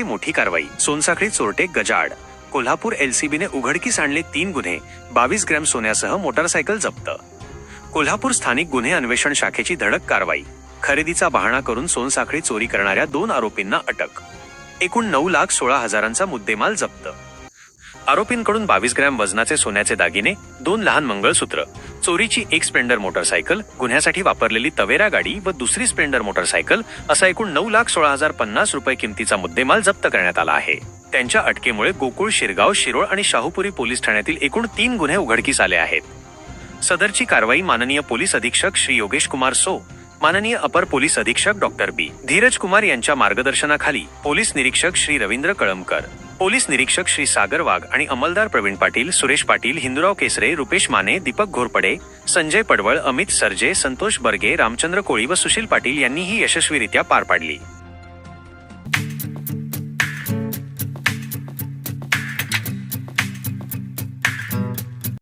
नववी मोठी कारवाई. सोनसाखळी चोरटे गजाड कोल्हापूर एलसीबीने उघडकीस आणले तीन गुन्हे बावीस ग्रॅम सोन्यासह मोटारसायकल जप्त. कोल्हापूर स्थानिक गुन्हे अन्वेषण शाखेची धडक कारवाई. खरेदीचा बहाणा करून सोनसाखळी चोरी करणाऱ्या दोन आरोपींना अटक. एकूण नऊ लाख सोळा हजारांचा मुद्देमाल जप्त. आरोपींकडून बावीस ग्रॅम वजनाचे सोन्याचे दागिने दोन लहान मंगळसूत्र. चोरीची एक स्प्लेंडर मोटरसायकल गुन्ह्यासाठी वापरलेली तवेरा गाडी व दुसरी स्प्लेंडर मोटरसायकल असा एकूण नऊ लाख सोळा हजार पन्नास रुपये किमतीचा मुद्देमाल जप्त करण्यात आला आहे. त्यांच्या अटकेमुळे गोकुळ शिरगाव शिरोळ आणि शाहूपुरी पोलीस ठाण्यातील एकूण तीन गुन्हे उघडकीस आले आहेत. सदरची कारवाई माननीय पोलीस अधीक्षक श्री योगेश कुमार सो माननीय अपर पोलीस अधीक्षक डॉक्टर बी. धीरज कुमार यांच्या मार्गदर्शनाखाली पोलीस निरीक्षक श्री रवींद्र कळमकर पोलीस निरीक्षक श्री सागर वाघ आणि अंमलदार प्रवीण पाटील सुरेश पाटील हिंदुराव केसरे रुपेश माने दीपक घोरपडे संजय पडवळ अमित सरजे संतोष बर्गे रामचंद्र कोळी व सुशील पाटील यांनी ही यशस्वीरित्या पार पाडली.